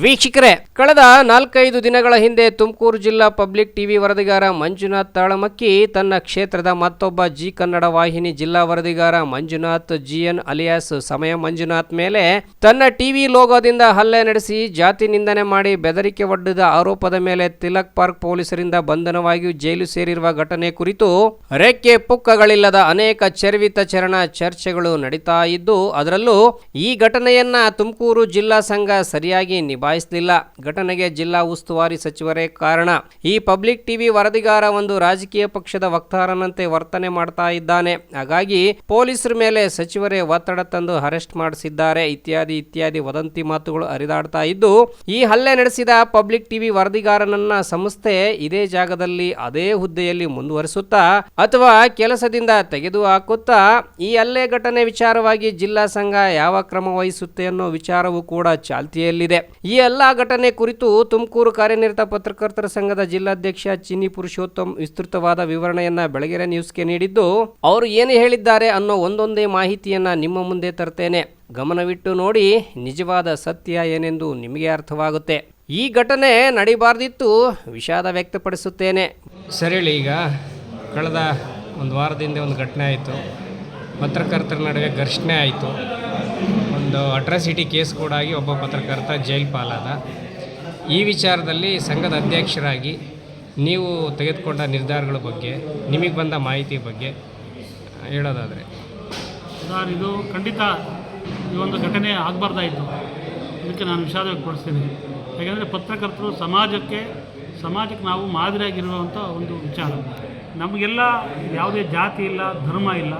ವೀಕ್ಷಕರೇ, ಕಳೆದ ನಾಲ್ಕೈದು ದಿನಗಳ ಹಿಂದೆ ತುಮಕೂರು ಜಿಲ್ಲಾ ಪಬ್ಲಿಕ್ ಟಿವಿ ವರದಿಗಾರ ಮಂಜುನಾಥ್ ತಾಳಮಕ್ಕಿ, ತನ್ನ ಕ್ಷೇತ್ರದ ಮತ್ತೊಬ್ಬ ಜಿ ಕನ್ನಡ ವಾಹಿನಿ ಜಿಲ್ಲಾ ವರದಿಗಾರ ಮಂಜುನಾಥ್, ಜಿಎನ್ ಅಲಿಯಾಸ್, ಸಮಯ ಮಂಜುನಾಥ್ ಮೇಲೆ ತನ್ನ ಟಿವಿ ಲೋಗೋದಿಂದ ಹಲ್ಲೆ ನಡೆಸಿ ಜಾತಿ ನಿಂದನೆ ಮಾಡಿ ಬೆದರಿಕೆ ಒಡ್ಡಿದ ಆರೋಪದ ಮೇಲೆ ತಿಲಕ್ ಪಾರ್ಕ್ ಪೊಲೀಸರಿಂದ ಬಂಧನವಾಗಿ ಜೈಲು ಸೇರಿರುವ ಘಟನೆ ಕುರಿತು ರೆಕ್ಕೆ ಪುಕ್ಕಗಳಿಲ್ಲದ ಅನೇಕ ಚರ್ವಿತ ಚರಣ ಚರ್ಚೆಗಳು ನಡೀತಾ ಇದ್ದು, ಅದರಲ್ಲೂ ಈ ಘಟನೆಯನ್ನ ತುಮಕೂರು ಜಿಲ್ಲಾ ಸಂಘ ಸರಿಯಾಗಿ ನಿಭಾಯಿಸಲಿಲ್ಲ ಘಟನೆಗೆ ಜಿಲ್ಲಾ ಉಸ್ತುವಾರಿ ಸಚಿವರೇ ಕಾರಣ. ಈ ಪಬ್ಲಿಕ್ ಟಿವಿ ವರದಿಗಾರ ಒಂದು ರಾಜಕೀಯ ಪಕ್ಷದ ವಕ್ತಾರನಂತೆ ವರ್ತನೆ ಮಾಡ್ತಾ ಇದ್ದಾನೆ. ಹಾಗಾಗಿ ಪೊಲೀಸರ ಮೇಲೆ ಸಚಿವರೇ ಒತ್ತಡ ತಂದು ಅರೆಸ್ಟ್ ಮಾಡಿಸಿದ್ದಾರೆ. ಇತ್ಯಾದಿ ಇತ್ಯಾದಿ ವದಂತಿ ಮಾತುಗಳು ಹರಿದಾಡ್ತಾ ಇದ್ದು, ಈ ಹಲ್ಲೆ ನಡೆಸಿದ ಪಬ್ಲಿಕ್ ಟಿವಿ ವರದಿಗಾರನನ್ನ ಸಂಸ್ಥೆ ಇದೇ ಜಾಗದಲ್ಲಿ ಅದೇ ಹುದ್ದೆಯಲ್ಲಿ ಮುಂದುವರಿಸುತ್ತಾ, ಅಥವಾ ಕೆಲಸದಿಂದ ತೆಗೆದು ಹಾಕುತ್ತಾ, ಈ ಹಲ್ಲೆ ಘಟನೆ ವಿಚಾರವಾಗಿ ಜಿಲ್ಲಾ ಸಂಘ ಯಾವ ಕ್ರಮ ವಹಿಸುತ್ತೆ ಅನ್ನೋ ವಿಚಾರವೂ ಕೂಡ ಚಾಲ್ತಿಯಲ್ಲಿದೆ. ಈ ಎಲ್ಲ ಘಟನೆ ಕುರಿತು ತುಮಕೂರು ಕಾರ್ಯನಿರತ ಪತ್ರಕರ್ತರ ಸಂಘದ ಜಿಲ್ಲಾಧ್ಯಕ್ಷ ಚಿನ್ನಿ ಪುರುಷೋತ್ತಮ್ ವಿಸ್ತೃತವಾದ ವಿವರಣೆಯನ್ನ ಬೆಳಗೆರೆ ನ್ಯೂಸ್ಗೆ ನೀಡಿದ್ದು, ಅವರು ಏನು ಹೇಳಿದ್ದಾರೆ ಅನ್ನೋ ಒಂದೊಂದೇ ಮಾಹಿತಿಯನ್ನ ನಿಮ್ಮ ಮುಂದೆ ತರ್ತೇನೆ. ಗಮನವಿಟ್ಟು ನೋಡಿ, ನಿಜವಾದ ಸತ್ಯ ಏನೆಂದು ನಿಮಗೆ ಅರ್ಥವಾಗುತ್ತೆ. ಈ ಘಟನೆ ನಡಿಬಾರ್ದಿತ್ತು, ವಿಷಾದ ವ್ಯಕ್ತಪಡಿಸುತ್ತೇನೆ. ಸರಿ ಈಗ ಕಳೆದ ಒಂದು ವಾರದಿಂದ ಒಂದು ಘಟನೆ ಆಯಿತು. ಪತ್ರಕರ್ತರ ನಡುವೆ ಘರ್ಷಣೆ ಆಯಿತು. ಒಂದು ಅಟ್ರಾಸಿಟಿ ಕೇಸ್ ಕೂಡ ಆಗಿ ಒಬ್ಬ ಪತ್ರಕರ್ತ ಜೈಲ್ ಪಾಲಾದ. ಈ ವಿಚಾರದಲ್ಲಿ ಸಂಘದ ಅಧ್ಯಕ್ಷರಾಗಿ ನೀವು ತೆಗೆದುಕೊಂಡ ನಿರ್ಧಾರಗಳ ಬಗ್ಗೆ, ನಿಮಗೆ ಬಂದ ಮಾಹಿತಿ ಬಗ್ಗೆ ಹೇಳೋದಾದರೆ. ಸರ್, ಇದು ಖಂಡಿತ ಈ ಒಂದು ಘಟನೆ ಆಗಬಾರ್ದಾಯಿತು. ಇದಕ್ಕೆ ನಾನು ವಿಷಾದ ವ್ಯಕ್ತಪಡಿಸ್ತೀನಿ. ಯಾಕೆಂದರೆ ಪತ್ರಕರ್ತರು ಸಮಾಜಕ್ಕೆ ಸಮಾಜಕ್ಕೆ ನಾವು ಮಾದರಿಯಾಗಿರುವಂಥ ಒಂದು ವಿಚಾರ. ನಮಗೆಲ್ಲ ಯಾವುದೇ ಜಾತಿ ಇಲ್ಲ, ಧರ್ಮ ಇಲ್ಲ,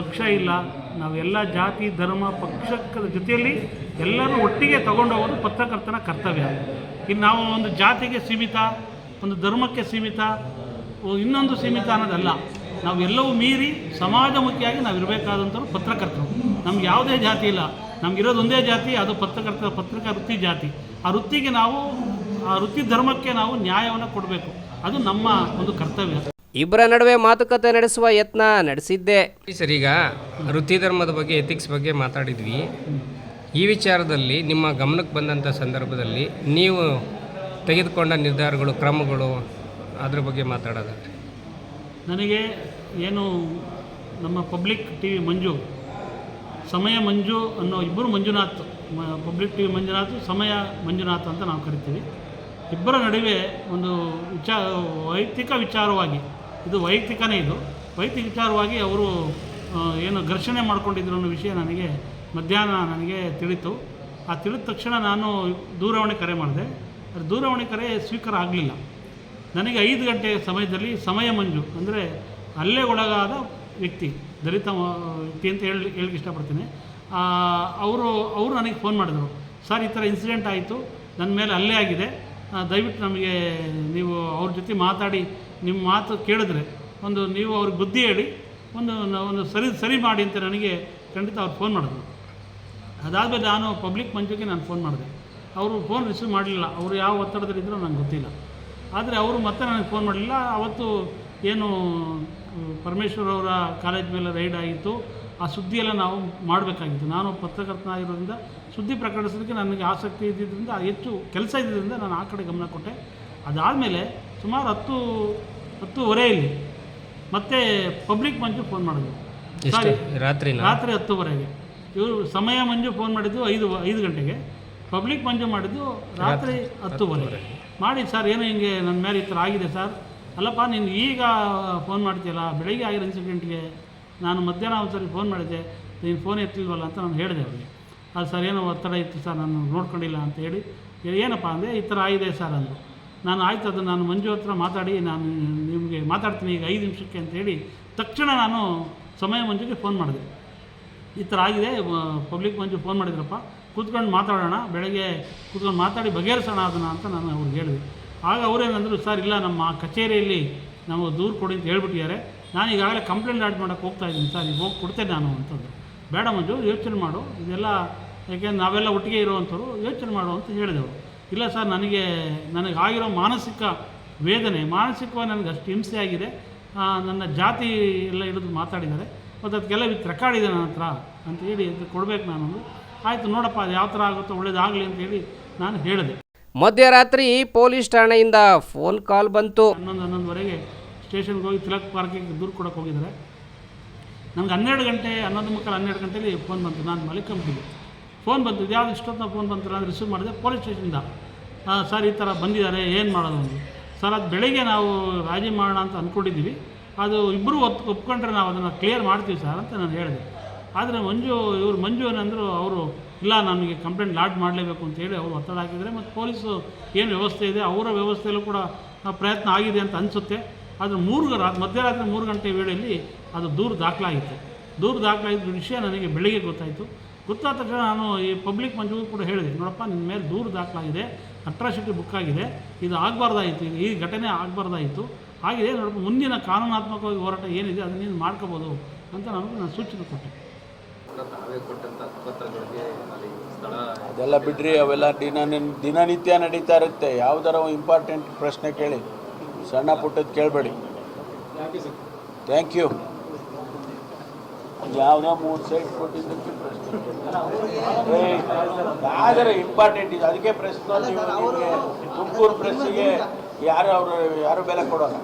ಪಕ್ಷ ಇಲ್ಲ ನಾವೆಲ್ಲ ಜಾತಿ, ಧರ್ಮ ಪಕ್ಷದ ಜೊತೆಯಲ್ಲಿ ಎಲ್ಲರೂ ಒಟ್ಟಿಗೆ ತಗೊಂಡೋಗೋದು ಪತ್ರಕರ್ತನ ಕರ್ತವ್ಯ. ಇನ್ನು ನಾವು ಒಂದು ಜಾತಿಗೆ ಸೀಮಿತ, ಒಂದು ಧರ್ಮಕ್ಕೆ ಸೀಮಿತ ಇನ್ನೊಂದು ಸೀಮಿತ ಅನ್ನೋದಲ್ಲ. ನಾವೆಲ್ಲವೂ ಮೀರಿ ಸಮಾಜಮುಖಿಯಾಗಿ ನಾವು ಇರಬೇಕಾದಂಥವ್ರು ಪತ್ರಕರ್ತರು. ನಮ್ಗೆ ಯಾವುದೇ ಜಾತಿ ಇಲ್ಲ. ನಮಗಿರೋದು ಒಂದೇ ಜಾತಿ, ಅದು ಪತ್ರಕರ್ತ, ಪತ್ರಿಕಾ ವೃತ್ತಿ ಜಾತಿ. ಆ ವೃತ್ತಿಗೆ ನಾವು, ಆ ವೃತ್ತಿ ಧರ್ಮಕ್ಕೆ ನಾವು ನ್ಯಾಯವನ್ನು ಕೊಡಬೇಕು. ಅದು ನಮ್ಮ ಒಂದು ಕರ್ತವ್ಯ. ಇಬ್ಬರ ನಡುವೆ ಮಾತುಕತೆ ನಡೆಸುವ ಯತ್ನ ನಡೆಸಿದ್ದೆ. ಸರ್ ಈಗ ವೃತ್ತಿ ಧರ್ಮದ ಬಗ್ಗೆ ಎಥಿಕ್ಸ್ ಬಗ್ಗೆ ಮಾತಾಡಿದ್ವಿ. ಈ ವಿಚಾರದಲ್ಲಿ ನಿಮ್ಮ ಗಮನಕ್ಕೆ ಬಂದಂಥ ಸಂದರ್ಭದಲ್ಲಿ ನೀವು ತೆಗೆದುಕೊಂಡ ನಿರ್ಧಾರಗಳು ಕ್ರಮಗಳು ಅದ್ರ ಬಗ್ಗೆ ಮಾತಾಡೋದಾದ್ರೆ ನನಗೆ ಏನು ನಮ್ಮ ಪಬ್ಲಿಕ್ ಟಿ ವಿ ಮಂಜು ಸಮಯ ಮಂಜು ಅನ್ನೋ ಇಬ್ಬರು ಮಂಜುನಾಥ್ ಮ- public T V Manjunath Samaya Manjunath ಅಂತ ನಾವು ಕರಿತೀವಿ. ಇಬ್ಬರ ನಡುವೆ ಒಂದು ವಿಚಾರ ವೈಯಕ್ತಿಕ ವಿಚಾರವಾಗಿ ಇದು ವೈಯಕ್ತಿಕನೇ ಇದು. ವೈಯಕ್ತಿಕ ವಿಚಾರವಾಗಿ ಅವರು ಏನು ಘರ್ಷಣೆ ಮಾಡ್ಕೊಂಡಿದ್ರು ಅನ್ನೋ ವಿಷಯ ನನಗೆ ಮಧ್ಯಾಹ್ನ ನನಗೆ ತಿಳಿತು. ಆ ತಿಳಿದ ತಕ್ಷಣ ನಾನು ದೂರವಾಣಿ ಕರೆ ಮಾಡಿದೆ. ಅದು ದೂರವಾಣಿ ಕರೆ ಸ್ವೀಕಾರ ಆಗಲಿಲ್ಲ. ನನಗೆ ಐದು ಗಂಟೆ ಸಮಯದಲ್ಲಿ ಸಮಯ ಮಂಜು, ಅಂದರೆ ಅಲ್ಲೇ ಒಳಗಾದ ವ್ಯಕ್ತಿ, ದಲಿತ ವ್ಯಕ್ತಿ ಅಂತ ಹೇಳಿ ಹೇಳಕ್ಕೆ ಇಷ್ಟಪಡ್ತೀನಿ. ಅವರು ಅವರು ನನಗೆ ಫೋನ್ ಮಾಡಿದರು. ಸರ್, ಈ ಥರ ಇನ್ಸಿಡೆಂಟ್ ಆಯಿತು. ನನ್ನ ಮೇಲೆ ಅಲ್ಲೇ ಆಗಿದೆ. ದಯವಿಟ್ಟು ನಮಗೆ ನೀವು ಅವ್ರ ಜೊತೆ ಮಾತಾಡಿ, ನಿಮ್ಮ ಮಾತು ಕೇಳಿದ್ರೆ ಒಂದು ನೀವು ಅವ್ರಿಗೆ ಬುದ್ಧಿ ಹೇಳಿ, ಒಂದು ಒಂದು ಸರಿ ಸರಿ ಮಾಡಿ ಅಂತ ನನಗೆ ಖಂಡಿತ ಅವ್ರು ಫೋನ್ ಮಾಡಿದ್ರು. ಅದಾದಮೇಲೆ ನಾನು ಪಬ್ಲಿಕ್ ಮಂಚಕ್ಕೆ ನಾನು ಫೋನ್ ಮಾಡಿದೆ. ಅವರು ಫೋನ್ ರಿಸೀವ್ ಮಾಡಲಿಲ್ಲ. ಅವರು ಯಾವ ಒತ್ತಡದಲ್ಲಿದ್ದರೂ ನನಗೆ ಗೊತ್ತಿಲ್ಲ. ಆದರೆ ಅವರು ಮತ್ತೆ ನನಗೆ ಫೋನ್ ಮಾಡಲಿಲ್ಲ. ಅವತ್ತು ಏನು ಪರಮೇಶ್ವರ್ ಅವರ ಕಾಲೇಜ್ ಮೇಲೆ ರೈಡ್ ಆಗಿತ್ತು. ಆ ಸುದ್ದಿಯೆಲ್ಲ ನಾವು ಮಾಡಬೇಕಾಗಿತ್ತು. ನಾನು ಪತ್ರಕರ್ತನಾಗಿರೋದ್ರಿಂದ ಸುದ್ದಿ ಪ್ರಕಟಿಸೋದಕ್ಕೆ ನನಗೆ ಆಸಕ್ತಿ ಇದ್ದಿದ್ದರಿಂದ ಹೆಚ್ಚು ಕೆಲಸ ಇದ್ದಿದ್ದರಿಂದ ನಾನು ಆ ಕಡೆ ಗಮನ ಕೊಟ್ಟೆ. ಅದಾದಮೇಲೆ ಸುಮಾರು ಹತ್ತು ಹತ್ತುವರೆಯಲ್ಲಿ ಮತ್ತೆ ಪಬ್ಲಿಕ್ ಮಂಜು ಫೋನ್ ಮಾಡಿದ್ರು. ಸಾರಿ ರಾತ್ರಿ ರಾತ್ರಿ ಹತ್ತುವರೆಗೆ. ಇವರು ಸಮಯ ಮಂಜು ಫೋನ್ ಮಾಡಿದ್ದು ಐದು ಐದು ಗಂಟೆಗೆ. ಪಬ್ಲಿಕ್ ಮಂಜು ಮಾಡಿದ್ದು ರಾತ್ರಿ ಹತ್ತುವರೆ ಮಾಡಿ ಸರ್ ಏನು ಹಿಂಗೆ ನನ್ನ ಮೇಲೆ ಈ ಥರ ಆಗಿದೆ ಸರ್. ಅಲ್ಲಪ್ಪ ನೀನು ಈಗ ಫೋನ್ ಮಾಡ್ತೀಯಲ್ಲ ಬೆಳಗ್ಗೆ ಆಗಿರೋ ಇನ್ಸಿಡೆಂಟ್ಗೆ ನಾನು ಮಧ್ಯಾಹ್ನ ಒಂದ್ಸರಿ ಫೋನ್ ಮಾಡಿದ್ದೆ ನೀನು ಫೋನ್ ಎತ್ತಲಿಲ್ವಲ್ಲ ಅಂತ ನಾನು ಹೇಳಿದೆ ಅವ್ರಿಗೆ. ಅದು ಸರ್ ಏನೋ ಒತ್ತಡ ಇತ್ತು ಸರ್ ನಾನು ನೋಡ್ಕೊಂಡಿಲ್ಲ ಅಂತ ಹೇಳಿ ಏನಪ್ಪ ಅಂದರೆ ಈ ಥರ ಆಗಿದೆ ಸರ್ ಅಂದರು. ನಾನು ಆಯ್ತು, ಅದು ನಾನು ಮಂಜು ಹತ್ರ ಮಾತಾಡಿ, ನಾನು ನಿಮಗೆ ಮಾತಾಡ್ತೀನಿ ಈಗ ಐದು ನಿಮಿಷಕ್ಕೆ ಅಂತ ಹೇಳಿ ತಕ್ಷಣ ನಾನು ಸಮಯ ಮಂಜುಗೆ ಫೋನ್ ಮಾಡಿದೆ. ಈ ಥರ ಆಗಿದೆ ಪಬ್ಲಿಕ್ ಮಂಜು ಫೋನ್ ಮಾಡಿದ್ರಪ್ಪ, ಕೂತ್ಕೊಂಡು ಮಾತಾಡೋಣ, ಬೆಳಗ್ಗೆ ಕೂತ್ಕೊಂಡು ಮಾತಾಡಿ ಬಗೆಹರಿಸೋಣ ಅದನ್ನ ಅಂತ ನಾನು ಅವ್ರಿಗೆ ಹೇಳಿದೆ. ಆಗ ಅವರೇನಂದರು ಸರ್ ಇಲ್ಲ, ನಮ್ಮ ಕಚೇರಿಯಲ್ಲಿ ನಾವು ದೂರು ಕೊಡಿ ಅಂತ ಹೇಳ್ಬಿಟ್ಟಿದ್ದಾರೆ. ನಾನು ಈಗಾಗಲೇ ಕಂಪ್ಲೇಂಟ್ ಆಡ್ ಮಾಡೋಕ್ಕೆ ಹೋಗ್ತಾ ಇದ್ದೀನಿ ಸರ್ ಈಗ ಹೋಗಿ ಕೊಡ್ತೇನೆ ನಾನು ಅಂಥದ್ದು. ಬೇಡ ಮಂಜು ಯೋಚನೆ ಮಾಡು. ಇದೆಲ್ಲ ಯಾಕೆಂದ್ರೆ ನಾವೆಲ್ಲ ಒಟ್ಟಿಗೆ ಇರುವಂಥವ್ರು ಯೋಚನೆ ಮಾಡು ಅಂತ ಹೇಳಿದೆವು. ಇಲ್ಲ ಸರ್ ನನಗೆ ನನಗೆ ಆಗಿರೋ ಮಾನಸಿಕ ವೇದನೆ ಮಾನಸಿಕವಾಗಿ ನನಗೆ ಅಷ್ಟು ಹಿಂಸೆ ಆಗಿದೆ. ನನ್ನ ಜಾತಿ ಎಲ್ಲ ಹಿಡಿದು ಮಾತಾಡಿದ್ದಾರೆ. ಮತ್ತು ಅದಕ್ಕೆಲ್ಲ ವಿತ್ ರೆಕಾರ್ಡ್ ಇದೆ ನನ್ನ ಹತ್ರ ಅಂತ ಹೇಳಿ ಅಂತ ಕೊಡ್ಬೇಕು ನಾನು ಆಯಿತು ನೋಡಪ್ಪ ಅದು ಯಾವ ಥರ ಆಗುತ್ತೋ ಒಳ್ಳೇದಾಗಲಿ ಅಂತ ಹೇಳಿ ನಾನು ಹೇಳಿದೆ. ಮಧ್ಯರಾತ್ರಿ ಪೊಲೀಸ್ ಠಾಣೆಯಿಂದ ಫೋನ್ ಕಾಲ್ ಬಂತು. ಹನ್ನೊಂದು ಹನ್ನೊಂದುವರೆಗೆ ಸ್ಟೇಷನ್ಗೆ ಹೋಗಿ ತಿಲಕ್ ಪಾರ್ಕಿಗೆ ದೂರು ಕೊಡೋಕೆ ಹೋಗಿದ್ದಾರೆ. ನನಗೆ ಹನ್ನೆರಡು ಗಂಟೆ, ಹನ್ನೊಂದು ಮಕ್ಕಳು ಹನ್ನೆರಡು ಗಂಟೆಲಿ ಫೋನ್ ಬಂತು. ನಾನು ಮಲಿಕಂಬಿದ್ದೆ ಫೋನ್ ಬಂತು ಯಾವ್ದು ಇಷ್ಟೊತ್ತಿನ ಫೋನ್ ಬಂತು ನಾನು ರಿಸೀವ್ ಮಾಡಿದೆ ಪೊಲೀಸ್ ಸ್ಟೇಷನಿಂದ ಸರ್, ಈ ಥರ ಬಂದಿದ್ದಾರೆ, ಏನು ಮಾಡೋದು? ಅಂತ ಸರ್, ಅದು ಬೆಳಗ್ಗೆ ನಾವು ರಾಜಿ ಮಾಡೋಣ ಅಂತ ಅಂದ್ಕೊಂಡಿದ್ದೀವಿ ಅದು ಇಬ್ಬರು ಒಪ್, ಒಪ್ಕೊಂಡ್ರೆ ನಾವು ಅದನ್ನು ಕ್ಲಿಯರ್ ಮಾಡ್ತೀವಿ ಸರ್ ಅಂತ ನಾನು ಹೇಳಿದೆ. ಆದರೆ ಮಂಜು, ಇವರು ಮಂಜು ಏನಂದರು ಅವರು, ಇಲ್ಲ ನಮಗೆ ಕಂಪ್ಲೇಂಟ್ ಲಾಡ್ ಮಾಡಲೇಬೇಕು ಅಂತೇಳಿ ಅವರು ಒತ್ತಡ ಹಾಕಿದರೆ ಮತ್ತು ಪೊಲೀಸು ಏನು ವ್ಯವಸ್ಥೆ ಇದೆ, ಅವರ ವ್ಯವಸ್ಥೆಯಲ್ಲೂ ಕೂಡ ಪ್ರಯತ್ನ ಆಗಿದೆ ಅಂತ ಅನಿಸುತ್ತೆ. ಆದರೆ ಮೂರು ಮಧ್ಯರಾತ್ರಿ ಮೂರು ಗಂಟೆ ವೇಳೆಯಲ್ಲಿ ಅದು ದೂರು ದಾಖಲಾಗಿತ್ತು. ದೂರು ದಾಖಲಾಗಿದ್ದ ವಿಷಯ ನನಗೆ ಬೆಳಿಗ್ಗೆ ಗೊತ್ತಾಯಿತು. ಗೊತ್ತಾದ ತಕ್ಷಣ ನಾನು ಈ ಪಬ್ಲಿಕ್ ಮಂಚಗೂ ಕೂಡ ಹೇಳಿದೆ. ನೋಡಪ್ಪ ನಿನ್ನ ಮೇಲೆ ದೂರು ದಾಖಲಾಗಿದೆ ಅಟ್ರಾಸಿಟಿ ಬುಕ್ ಆಗಿದೆ ಇದು ಆಗಬಾರ್ದಾಯಿತು ಈ ಘಟನೆ ಆಗಬಾರ್ದಾಯಿತು. ಆಗಿದೆ ನೋಡಪ್ಪ ಮುಂದಿನ ಕಾನೂನಾತ್ಮಕವಾಗಿ ಹೋರಾಟ ಏನಿದೆ ಅದನ್ನ ನೀನು ಮಾಡ್ಕೋಬೋದು ಅಂತ ನಾನು ನಾನು ಸೂಚನೆ ಕೊಟ್ಟೆ. ಕೊಟ್ಟಂತ ಪತ್ರಗಳಿಗೆ ಅಲ್ಲಿ ಸ್ಥಳ ಅದೆಲ್ಲ ಬಿಡ್ರಿ ಅವೆಲ್ಲ ದಿನ ದಿನನಿತ್ಯ ನಡೀತಾ ಇರುತ್ತೆ. ಯಾವುದರ ಇಂಪಾರ್ಟೆಂಟ್ ಪ್ರಶ್ನೆ ಕೇಳಿ. ಸಣ್ಣ ಪುಟ್ಟದ್ದು ಕೇಳಬೇಡಿ. ಥ್ಯಾಂಕ್ ಯು ಯಾವುದೋ ಮೂರು ಸೈಟ್ ಕೊಟ್ಟಿದ್ದಕ್ಕೆ ಪ್ರಶ್ನೆ. ಯಾವ್ದಾರ ಇಂಪಾರ್ಟೆಂಟ್ ಇದೆ. ಅದಕ್ಕೆ ನಿಮಗೆ ತುಮಕೂರು ಪ್ರೆಸ್ಸಿಗೆ ಯಾರು ಅವರು ಯಾರು ಬೆಲೆ ಕೊಡೋಲ್ಲ?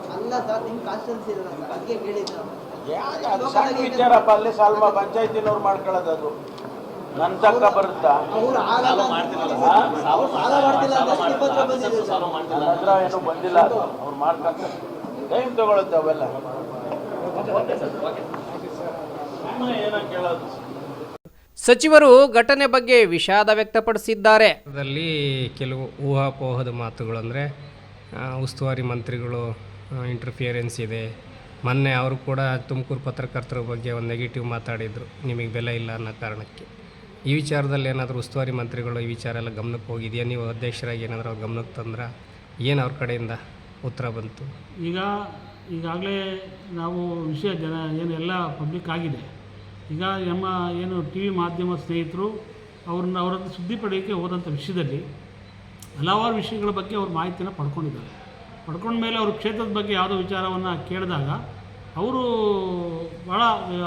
ಯಾವ್ದು ಅದು ಸಣ್ಣ ವಿಚಾರಪ್ಪ ಅಲ್ಲೇ ಸಾಲ್ವ ಪಂಚಾಯತಿನವ್ರು ಮಾಡ್ಕೊಳ್ಳೋದು ಅದು. ನನ್ನ ತಕ್ಕ ಬರುತ್ತಾ? ನನ್ನ ಹತ್ರ ಏನು ಬಂದಿಲ್ಲ. ಅವ್ರು ಟೈಮ್ ತಗೊಳುತ್ತೆ ಅವೆಲ್ಲ? ಕೇಳೋದು ಸಚಿವರು ಘಟನೆ ಬಗ್ಗೆ ವಿಷಾದ ವ್ಯಕ್ತಪಡಿಸಿದ್ದಾರೆ. ಅದರಲ್ಲಿ ಕೆಲವು ಊಹಾಪೋಹದ ಮಾತುಗಳು ಅಂದರೆ ಉಸ್ತುವಾರಿ ಮಂತ್ರಿಗಳು ಇಂಟರ್ಫಿಯರೆನ್ಸ್ ಇದೆ. ಮೊನ್ನೆ ಅವರು ಕೂಡ ತುಮಕೂರು ಪತ್ರಕರ್ತರ ಬಗ್ಗೆ ಒಂದು ನೆಗೆಟಿವ್ ಮಾತಾಡಿದರು. ನಿಮಗೆ ಬೆಲೆ ಇಲ್ಲ ಅನ್ನೋ ಕಾರಣಕ್ಕೆ. ಈ ವಿಚಾರದಲ್ಲಿ ಏನಾದರೂ ಉಸ್ತುವಾರಿ ಮಂತ್ರಿಗಳು ಈ ವಿಚಾರ ಎಲ್ಲ ಗಮನಕ್ಕೆ ಹೋಗಿದೆಯಾ? ನೀವು ಅಧ್ಯಕ್ಷರಾಗಿ ಏನಾದರೂ ಅವ್ರ ಗಮನಕ್ಕೆ ತಂದ್ರೆ ಏನು ಅವ್ರ ಕಡೆಯಿಂದ ಉತ್ತರ ಬಂತು? ಈಗ, ಈಗಾಗಲೇ ನಾವು ವಿಷಯ ಜನ ಏನು ಎಲ್ಲ ಪಬ್ಲಿಕ್ ಆಗಿದೆ. ಈಗ ನಮ್ಮ ಏನು ಟಿ ವಿ ಮಾಧ್ಯಮ ಸ್ನೇಹಿತರು ಅವ್ರನ್ನ ಅವರ ಸುದ್ದಿ ಪಡೆಯೋಕ್ಕೆ ಹೋದಂಥ ವಿಷಯದಲ್ಲಿ ಹಲವಾರು ವಿಷಯಗಳ ಬಗ್ಗೆ ಅವ್ರು ಮಾಹಿತಿನ ಪಡ್ಕೊಂಡಿದ್ದಾರೆ. ಪಡ್ಕೊಂಡ ಮೇಲೆ ಅವ್ರ ಕ್ಷೇತ್ರದ ಬಗ್ಗೆ ಯಾವುದೋ ವಿಚಾರವನ್ನು ಕೇಳಿದಾಗ, ಅವರು ಭಾಳ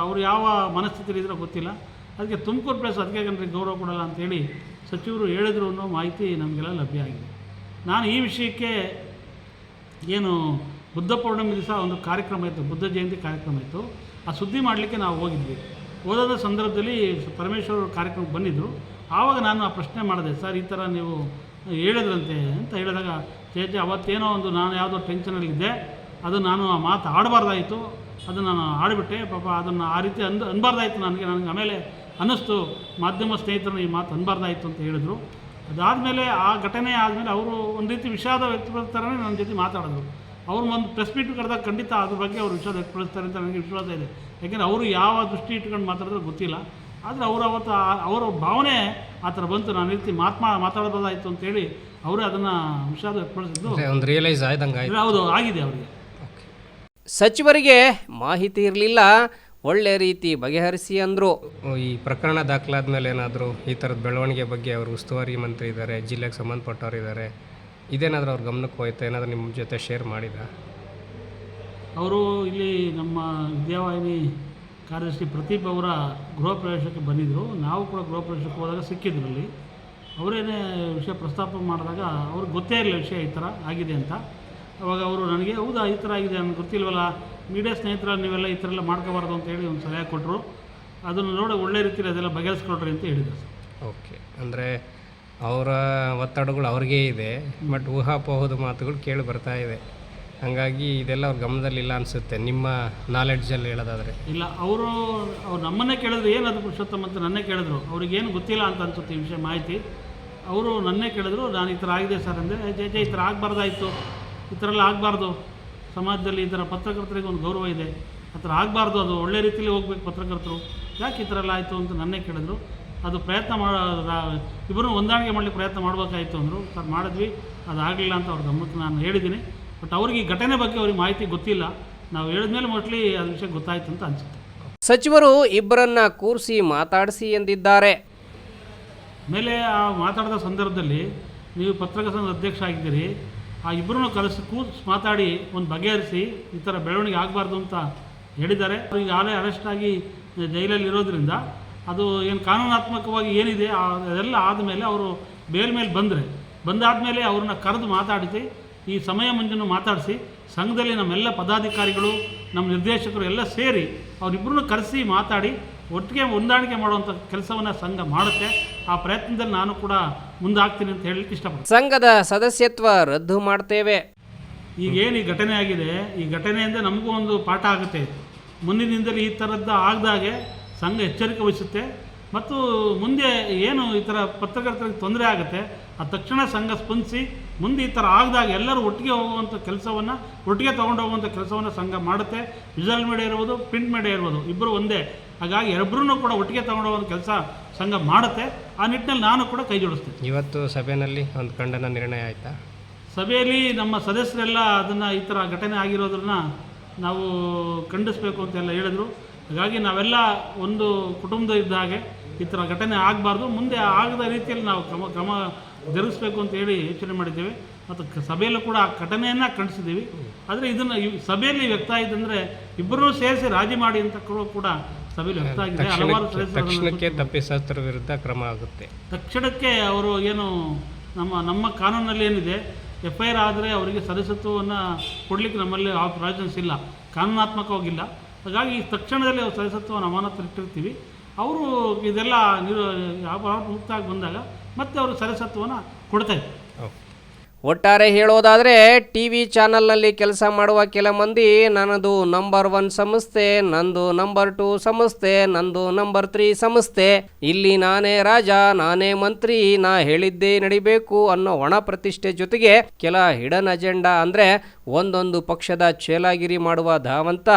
ಅವರು ಯಾವ ಮನಸ್ಥಿತಿಲಿ ಇದ್ರೋ ಗೊತ್ತಿಲ್ಲ. ಅದಕ್ಕೆ ತುಮಕೂರು ಪ್ಲೇಸ್ ಅದಕ್ಕೆ ಜನರಿಗೆ ಗೌರವ ಕೊಡಲ್ಲ ಅಂತೇಳಿ ಸಚಿವರು ಹೇಳಿದರು ಅನ್ನೋ ಮಾಹಿತಿ ನಮಗೆಲ್ಲ ಲಭ್ಯ ಆಗಿದೆ. ನಾನು ಈ ವಿಷಯಕ್ಕೆ ಏನು ಬುದ್ಧ ಪೌರ್ಣಮಿ ದಿವಸ ಒಂದು ಕಾರ್ಯಕ್ರಮ ಇತ್ತು, ಬುದ್ಧ ಜಯಂತಿ ಕಾರ್ಯಕ್ರಮ ಇತ್ತು. ಆ ಸುದ್ದಿ ಮಾಡಲಿಕ್ಕೆ ನಾವು ಹೋಗಿದ್ವಿ. ಓದೋದ ಸಂದರ್ಭದಲ್ಲಿ ಪರಮೇಶ್ವರ ಕಾರ್ಯಕ್ರಮಕ್ಕೆ ಬಂದಿದ್ದರು ಆವಾಗ ನಾನು ಆ ಪ್ರಶ್ನೆ ಮಾಡಿದೆ, ಸರ್, ಈ ಥರ ನೀವು ಹೇಳಿದ್ರಂತೆ, ಅಂತ ಹೇಳಿದಾಗ ಚೇಚೆ ಅವತ್ತೇನೋ ಒಂದು ನಾನು ಯಾವುದೋ ಟೆನ್ಷನಲ್ಲಿದ್ದೆ ಅದು ನಾನು ಆ ಮಾತು ಆಡಬಾರ್ದಾಯಿತು. ಅದು ನಾನು ಆಡಿಬಿಟ್ಟೆ. ಪಾಪ ಅದನ್ನು ಆ ರೀತಿ ಅಂದು, ಅನ್ಬಾರ್ದಾಯಿತು ನನಗೆ. ನನಗೆ ಆಮೇಲೆ ಅನ್ನಿಸ್ತು. ಮಾಧ್ಯಮ ಸ್ನೇಹಿತರನ್ನ ಈ ಮಾತು ಅನ್ಬಾರ್ದಾಯಿತು ಅಂತ ಹೇಳಿದ್ರು. ಅದಾದಮೇಲೆ ಆ ಘಟನೆ ಆದಮೇಲೆ ಅವರು ಒಂದು ರೀತಿ ವಿಷಾದ ವ್ಯಕ್ತಪಡಿಸ್ತಾರೇ ನನ್ನ ಜೊತೆ ಮಾತಾಡಿದ್ರು. ಅವ್ರು ಒಂದು ಪ್ರೆಸ್ ಮೀಟ್ ಕರೆದಾಗ ಖಂಡಿತ ಅದ್ರ ಬಗ್ಗೆ ಅವರು ವಿಷಾದ ವ್ಯಕ್ತಪಡಿಸ್ತಾರೆ ಅಂತ ನನಗೆ ವಿಶ್ವಾಸ ಇದೆ. ಯಾಕೆಂದರೆ ಅವರು ಯಾವ ದೃಷ್ಟಿ ಇಟ್ಕೊಂಡು ಮಾತಾಡಿದ್ರೆ ಗೊತ್ತಿಲ್ಲ. ಆದರೆ ಅವರು ಅವತ್ತು ಅವರ ಭಾವನೆ ಆ ಥರ ಬಂತು. ನಾನು ಈ ರೀತಿ ಮಾತ್ಮಾ ಮಾತಾಡೋದಾಯಿತು ಅಂತೇಳಿ ಅವರೇ ಅದನ್ನು ವಿಷಾದ ವ್ಯಕ್ತಪಡಿಸಿದ್ದು. ಒಂದು ರಿಯಲೈಸ್ ಆಯ್ದಂಗೆ ಇದು ಹೌದು ಆಗಿದೆ ಅವರಿಗೆ. ಸಚಿವರಿಗೆ ಮಾಹಿತಿ ಇರಲಿಲ್ಲ. ಒಳ್ಳೆ ರೀತಿ ಬಗೆಹರಿಸಿ ಅಂದರು. ಈ ಪ್ರಕರಣ ದಾಖಲಾದ ಮೇಲೆ ಏನಾದರೂ ಈ ಥರದ ಬೆಳವಣಿಗೆ ಬಗ್ಗೆ ಅವರು ಉಸ್ತುವಾರಿ ಮಂತ್ರಿ ಇದ್ದಾರೆ ಜಿಲ್ಲೆಗೆ ಸಂಬಂಧಪಟ್ಟವ್ರು ಇದ್ದಾರೆ ಇದೇನಾದರೂ ಅವ್ರ ಗಮನಕ್ಕೆ ಹೋಯ್ತು? ಏನಾದರೂ ನಿಮ್ಮ ಜೊತೆ ಶೇರ್ ಮಾಡಿದ ಅವರು ಇಲ್ಲಿ ನಮ್ಮ ವಿದ್ಯಾವಾಹಿನಿ ಕಾರ್ಯದರ್ಶಿ ಪ್ರತೀಪ್ ಅವರ ಗೃಹ ಪ್ರವೇಶಕ್ಕೆ ಬಂದಿದ್ದರು ನಾವು ಕೂಡ ಗೃಹ ಪ್ರವೇಶಕ್ಕೆ ಹೋದಾಗ ಸಿಕ್ಕಿದ್ರು ಅಲ್ಲಿ. ಅವರೇನೇ ವಿಷಯ ಪ್ರಸ್ತಾಪ ಮಾಡಿದಾಗ ಅವ್ರಿಗೆ ಗೊತ್ತೇ ಇರಲಿಲ್ಲ ವಿಷಯ ಈ ಥರ ಆಗಿದೆ ಅಂತ. ಅವಾಗ ಅವರು ನನಗೆ ಹೌದಾ ಈ ಥರ ಆಗಿದೆ ನನಗೆ ಗೊತ್ತಿಲ್ವಲ್ಲ ಮೀಡಿಯಾ ಸ್ನೇಹಿತರ ನೀವೆಲ್ಲ ಈ ಥರ ಎಲ್ಲ ಮಾಡ್ಕೋಬಾರ್ದು ಅಂತ ಹೇಳಿ ಒಂದು ಸಲಹೆ ಕೊಟ್ಟರು ಅದನ್ನು ನೋಡಿ ಒಳ್ಳೆ ರೀತಿಯಲ್ಲಿ ಅದೆಲ್ಲ ಬಗೆಹರಿಸ್ಕೊಡ್ರಿ ಅಂತ ಹೇಳಿದರು. Sir okay. ಅಂದರೆ ಅವರ ಒತ್ತಡಗಳು ಅವ್ರಿಗೇ ಇದೆ ಬಟ್ ಊಹಾಪೋಹದ ಮಾತುಗಳು ಕೇಳಿ ಬರ್ತಾ ಇದೆ. ಹಾಗಾಗಿ ಇದೆಲ್ಲ ಅವ್ರ ಗಮನದಲ್ಲಿಲ್ಲ ಅನಿಸುತ್ತೆ ನಿಮ್ಮ ನಾಲೆಡ್ಜಲ್ಲಿ ಹೇಳೋದಾದರೆ. ಇಲ್ಲ ಅವರು ಅವ್ರು ನಮ್ಮನ್ನೇ ಕೇಳಿದ್ರು ಏನು ಅದು ಪುರುಷೋತ್ತಮ ಅಂತ ನನ್ನೇ ಕೇಳಿದ್ರು. ಅವ್ರಿಗೇನು ಗೊತ್ತಿಲ್ಲ ಅಂತ ಅನ್ಸುತ್ತೆ ಈ ವಿಷಯ ಮಾಹಿತಿ. ಅವರು ನನ್ನೇ ಕೇಳಿದ್ರು ನಾನು ಈ ಥರ ಆಗಿದೆ ಸರ್ ಅಂದರೆ ಜೆ ಜೆ ಈ ಥರ ಆಗಬಾರ್ದಾಯಿತು ಈ ಥರ ಎಲ್ಲ ಆಗಬಾರ್ದು. ಸಮಾಜದಲ್ಲಿ ಈ ಥರ ಪತ್ರಕರ್ತರಿಗೆ ಒಂದು ಗೌರವ ಇದೆ ಆ ಥರ ಆಗಬಾರ್ದು ಅದು ಒಳ್ಳೆ ರೀತಿಯಲ್ಲಿ ಹೋಗ್ಬೇಕು ಪತ್ರಕರ್ತರು. ಯಾಕೆ ಈ ಥರ ಎಲ್ಲ ಆಯಿತು ಅಂತ ನನ್ನೇ ಕೇಳಿದ್ರು. ಅದು ಪ್ರಯತ್ನ ಮಾಡ ಇಬ್ಬರು ಹೊಂದಾಣಿಕೆ ಮಾಡಲಿಕ್ಕೆ ಪ್ರಯತ್ನ ಮಾಡಬೇಕಾಯಿತು ಅಂದರು. ಸರ್ ಮಾಡಿದ್ವಿ ಅದು ಆಗಲಿಲ್ಲ ಅಂತ ಅವ್ರ ಗಮನಕ್ಕೆ ನಾನು ಹೇಳಿದ್ದೀನಿ. ಬಟ್ ಅವ್ರಿಗೆ ಈ ಘಟನೆ ಬಗ್ಗೆ ಅವ್ರಿಗೆ ಮಾಹಿತಿ ಗೊತ್ತಿಲ್ಲ. ನಾವು ಹೇಳಿದ್ಮೇಲೆ ಮೋಸ್ಟ್ಲಿ ಅದು ವಿಷಯ ಗೊತ್ತಾಯ್ತು ಅಂತ ಅನಿಸುತ್ತೆ. ಸಚಿವರು ಇಬ್ಬರನ್ನ ಕೂರಿಸಿ ಮಾತಾಡಿಸಿ ಎಂದಿದ್ದಾರೆ. ಮೇಲೆ ಆ ಮಾತಾಡಿದ ಸಂದರ್ಭದಲ್ಲಿ ನೀವು ಪತ್ರಕರ್ತ ಸಂಘದ ಅಧ್ಯಕ್ಷ ಆಗಿದ್ದೀರಿ. ಆ ಇಬ್ಬರನ್ನು ಕರೆಸಿ ಕೂತ್ ಮಾತಾಡಿ ಒಂದು ಬಗೆಹರಿಸಿ ಈ ಥರ ಬೆಳವಣಿಗೆ ಆಗಬಾರ್ದು ಅಂತ ಹೇಳಿದ್ದಾರೆ. ಈಗ ಆಲೇ ಅರೆಸ್ಟ್ ಆಗಿ ಜೈಲಲ್ಲಿ ಇರೋದ್ರಿಂದ ಅದು ಏನು ಕಾನೂನಾತ್ಮಕವಾಗಿ ಏನಿದೆ ಅದೆಲ್ಲ ಆದಮೇಲೆ ಅವರು ಬೇಲ್ ಮೇಲೆ ಬಂದರೆ, ಬಂದಾದಮೇಲೆ ಅವ್ರನ್ನ ಕರೆದು ಮಾತಾಡಿಸಿ, ಈ ಸಮಯ ಮಂಜನ್ನು ಮಾತಾಡಿಸಿ, ಸಂಘದಲ್ಲಿ ನಮ್ಮೆಲ್ಲ ಪದಾಧಿಕಾರಿಗಳು ನಮ್ಮ ನಿರ್ದೇಶಕರು ಎಲ್ಲ ಸೇರಿ ಅವರಿಬ್ಬರನ್ನು ಕರೆಸಿ ಮಾತಾಡಿ, ಒಟ್ಟಿಗೆ ಹೊಂದಾಣಿಕೆ ಮಾಡುವಂಥ ಕೆಲಸವನ್ನು ಸಂಘ ಮಾಡುತ್ತೆ. ಆ ಪ್ರಯತ್ನದಲ್ಲಿ ನಾನು ಕೂಡ ಮುಂದಾಗ್ತೀನಿ ಅಂತ ಹೇಳಲಿಕ್ಕೆ ಇಷ್ಟಪಡ್ತೀನಿ. ಸಂಘದ ಸದಸ್ಯತ್ವ ರದ್ದು ಮಾಡ್ತೇವೆ. ಈಗೇನು ಈ ಘಟನೆ ಆಗಿದೆ? ಈ ಘಟನೆಯಿಂದ ನಮಗೂ ಒಂದು ಪಾಠ ಆಗುತ್ತೆ. ಮುಂದಿನಿಂದಲೇ ಈ ಥರದ್ದು ಆಗದಾಗೆ ಸಂಘ ಎಚ್ಚರಿಕೆ ವಹಿಸುತ್ತೆ. ಮತ್ತು ಮುಂದೆ ಏನು ಈ ಥರ ಪತ್ರಕರ್ತರಿಗೆ ತೊಂದರೆ ಆಗುತ್ತೆ ಆ ತಕ್ಷಣ ಸಂಘ ಸ್ಪಂದಿಸಿ ಮುಂದೆ ಈ ಥರ ಆಗದಾಗ ಎಲ್ಲರೂ ಒಟ್ಟಿಗೆ ಹೋಗುವಂಥ ಕೆಲಸವನ್ನು ಒಟ್ಟಿಗೆ ತೊಗೊಂಡು ಹೋಗುವಂಥ ಕೆಲಸವನ್ನು ಸಂಘ ಮಾಡುತ್ತೆ. ವಿಜುವಲ್ ಮೀಡಿಯಾ ಇರ್ಬೋದು ಪ್ರಿಂಟ್ ಮೀಡಿಯಾ ಇರ್ಬೋದು ಇಬ್ಬರು ಒಂದೇ. ಹಾಗಾಗಿ ಎರಬ್ರೂ ಕೂಡ ಒಟ್ಟಿಗೆ ತಗೊಂಡೋಗೋ ಒಂದು ಕೆಲಸ ಸಂಘ ಮಾಡುತ್ತೆ. ಆ ನಿಟ್ಟಿನಲ್ಲಿ ನಾನು ಕೂಡ ಕೈ ಜೋಡಿಸ್ತೀನಿ ಇವತ್ತು ಸಭೆಯಲ್ಲಿ ಒಂದು ಖಂಡನ ನಿರ್ಣಯ ಆಯಿತಾ? ಸಭೆಯಲ್ಲಿ ನಮ್ಮ ಸದಸ್ಯರೆಲ್ಲ ಅದನ್ನು ಈ ಥರ ಘಟನೆ ಆಗಿರೋದನ್ನ ನಾವು ಖಂಡಿಸಬೇಕು ಅಂತೆಲ್ಲ ಹೇಳಿದರು. ಹಾಗಾಗಿ ನಾವೆಲ್ಲ ಒಂದು ಕುಟುಂಬದ ಇದ್ದ ಹಾಗೆ ಈ ಥರ ಘಟನೆ ಆಗಬಾರ್ದು. ಮುಂದೆ ಆಗದ ರೀತಿಯಲ್ಲಿ ನಾವು ಕ್ರಮ ಕ್ರಮ ಜರುಗಿಸ್ಬೇಕು ಅಂತ ಹೇಳಿ ಯೋಚನೆ ಮಾಡಿದ್ದೇವೆ. ಮತ್ತು ಸಭೆಯಲ್ಲೂ ಕೂಡ ಆ ಘಟನೆಯನ್ನು ಖಂಡಿಸಿದ್ದೀವಿ. ಆದರೆ ಇದನ್ನು ಸಭೆಯಲ್ಲಿ ವ್ಯಕ್ತ ಆಯಿತಂದರೆ ಇಬ್ಬರೂ ಸೇರಿಸಿ ರಾಜಿ ಮಾಡಿ ಅಂತ ಕೂಡ ಸಭೆಯಲ್ಲಿ ವ್ಯಕ್ತ ಆಗಿದೆ ಹಲವಾರು ತಕ್ಷಣಕ್ಕೆ ತಪ್ಪಿತಸ್ಥರ ವಿರುದ್ಧ ಕ್ರಮ ಆಗುತ್ತೆ. ತಕ್ಷಣಕ್ಕೆ ಅವರು ಏನು ನಮ್ಮ ನಮ್ಮ ಕಾನೂನಲ್ಲಿ ಏನಿದೆ ಎಫ್ ಐ ಆರ್ ಆದರೆ ಅವರಿಗೆ ಸದಸ್ಯತ್ವವನ್ನು ಕೊಡಲಿಕ್ಕೆ ನಮ್ಮಲ್ಲಿ ಆ ಪ್ರಾವಿಷನ್ಸ್ ಇಲ್ಲ ಕಾನೂನಾತ್ಮಕವಾಗಿಲ್ಲ. ಹಾಗಾಗಿ ಈ ತಕ್ಷಣದಲ್ಲಿ ಅವ್ರ ಸದಸ್ಯತ್ವವನ್ನು ಅಮಾನತು ಇಟ್ಟಿರ್ತೀವಿ. ಅವರು ಇದೆಲ್ಲ ನಿರು ಯಾವ ಮುಕ್ತಾಗಿ ಬಂದಾಗ ಮತ್ತೆ ಅವರು ಸದಸ್ಯತ್ವವನ್ನು ಕೊಡ್ತಾರೆ ಒಟ್ಟಾರೆ ಹೇಳೋದಾದರೆ ಟಿ ವಿ ಚಾನಲ್ನಲ್ಲಿ ಕೆಲಸ ಮಾಡುವ ಕೆಲ ಮಂದಿ ನನ್ನದು ನಂಬರ್ ಒನ್ ಸಂಸ್ಥೆ, ನಂದು ನಂಬರ್ ಟು ಸಂಸ್ಥೆ, ನಂದು ನಂಬರ್ ತ್ರೀ ಸಂಸ್ಥೆ. ಇಲ್ಲಿ ನಾನೇ ರಾಜ, ನಾನೇ ಮಂತ್ರಿ, ನಾ ಹೇಳಿದ್ದೇ ನಡಿಬೇಕು ಅನ್ನೋ ಒಣ ಪ್ರತಿಷ್ಠೆ ಜೊತೆಗೆ ಕೆಲ ಹಿಡನ್ ಅಜೆಂಡಾ ಅಂದರೆ ಒಂದೊಂದು ಪಕ್ಷದ ಚೇಲಾಗಿರಿ ಮಾಡುವ ಧಾವಂತ,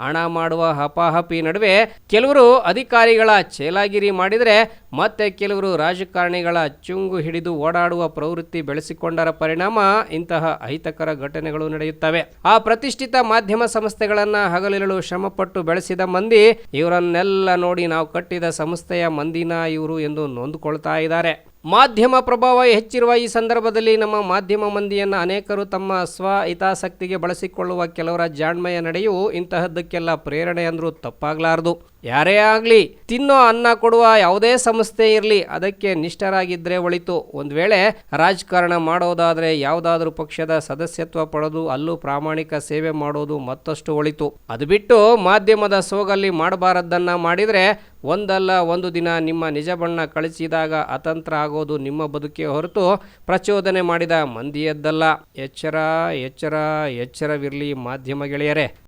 ಹಣ ಮಾಡುವ ಹಪಾಹಪಿ ನಡುವೆ ಕೆಲವರು ಅಧಿಕಾರಿಗಳ ಚೇಲಾಗಿರಿ ಮಾಡಿದರೆ ಮತ್ತೆ ಕೆಲವರು ರಾಜಕಾರಣಿಗಳ ಚುಂಗು ಹಿಡಿದು ಓಡಾಡುವ ಪ್ರವೃತ್ತಿ ಬೆಳೆಸಿಕೊಂಡರ ಪರಿಣಾಮ ಇಂತಹ ಅಹಿತಕರ ಘಟನೆಗಳು ನಡೆಯುತ್ತವೆ. ಆ ಪ್ರತಿಷ್ಠಿತ ಮಾಧ್ಯಮ ಸಂಸ್ಥೆಗಳನ್ನು ಹಗಲಿರಲು ಶ್ರಮಪಟ್ಟು ಬೆಳೆಸಿದ ಮಂದಿ, ಇವರನ್ನೆಲ್ಲ ನೋಡಿ ನಾವು ಕಟ್ಟಿದ ಸಂಸ್ಥೆಯ ಮಂದಿನ ಇವರು ಎಂದು ನೊಂದುಕೊಳ್ತಾ ಇದ್ದಾರೆ. ಮಾಧ್ಯಮ ಪ್ರಭಾವ ಹೆಚ್ಚಿರುವ ಈ ಸಂದರ್ಭದಲ್ಲಿ ನಮ್ಮ ಮಾಧ್ಯಮ ಮಂದಿಯನ್ನು ಅನೇಕರು ತಮ್ಮ ಸ್ವ ಹಿತಾಸಕ್ತಿಗೆ ಬಳಸಿಕೊಳ್ಳುವ ಕೆಲವರ ಜಾಣ್ಮೆಯ ನಡೆಯು ಇಂತಹದ್ದಕ್ಕೆಲ್ಲ ಪ್ರೇರಣೆ ಅಂದರೂ ತಪ್ಪಾಗ್ಲಾರದು. ಯಾರೇ ಆಗಲಿ, ತಿನ್ನೋ ಅನ್ನ ಕೊಡುವ ಯಾವುದೇ ಸಂಸ್ಥೆ ಇರಲಿ, ಅದಕ್ಕೆ ನಿಷ್ಠರಾಗಿದ್ದರೆ ಒಳಿತು. ಒಂದು ವೇಳೆ ರಾಜಕಾರಣ ಮಾಡೋದಾದರೆ ಯಾವುದಾದ್ರೂ ಪಕ್ಷದ ಸದಸ್ಯತ್ವ ಪಡೆದು ಅಲ್ಲೂ ಪ್ರಾಮಾಣಿಕ ಸೇವೆ ಮಾಡೋದು ಮತ್ತಷ್ಟು ಒಳಿತು. ಅದು ಬಿಟ್ಟು ಮಾಧ್ಯಮದ ಸೋಗಲ್ಲಿ ಮಾಡಬಾರದ್ದನ್ನು ಮಾಡಿದರೆ ಒಂದಲ್ಲ ಒಂದು ದಿನ ನಿಮ್ಮ ನಿಜ ಬಣ್ಣ ಕಳಿಸಿದಾಗ ಅತಂತ್ರ ಆಗೋದು ನಿಮ್ಮ ಬದುಕೇ ಹೊರತು ಪ್ರಚೋದನೆ ಮಾಡಿದ ಮಂದಿಯದ್ದಲ್ಲ. ಎಚ್ಚರ ಎಚ್ಚರ, ಎಚ್ಚರವಿರಲಿ ಮಾಧ್ಯಮ ಗೆಳೆಯರೇ.